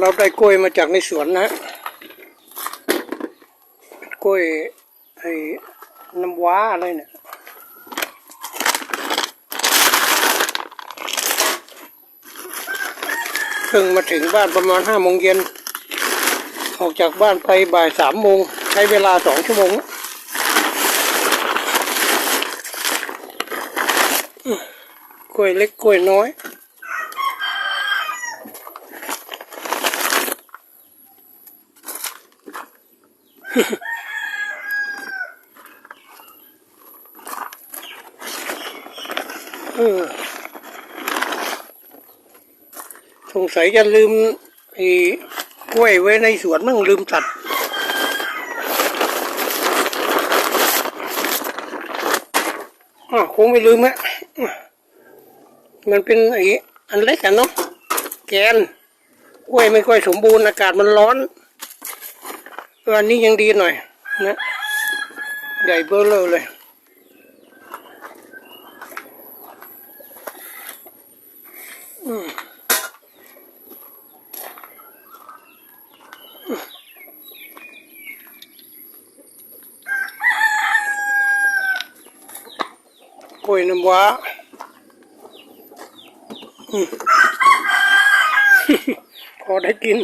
เราได้กล้วยมาจากในสวนนะกล้วยไอ้น้ำว้าอะไรเนี่ยเพิ่งมาถึงบ้านประมาณห้าโมงเย็น ออกจากบ้านไปบ่ายสามโมง ใช้เวลาสองชั่วโมงกล้วยเล็กกล้วยน้อย เออสงสัยจะลืมไอ้กล้วยไว้ในสวนมั่งลืมตัดอคงไม่ลืมอะอะมันเป็นไอ้อันเล็กอะเนาะแกนกล้วยไม่ค่อยสมบูรณ์อากาศมันร้อน เอออันนี้ยังดีหน่อย นะ ใหญ่เบ้อเลยเลยกล้วยน้ำว้าพอได้กิน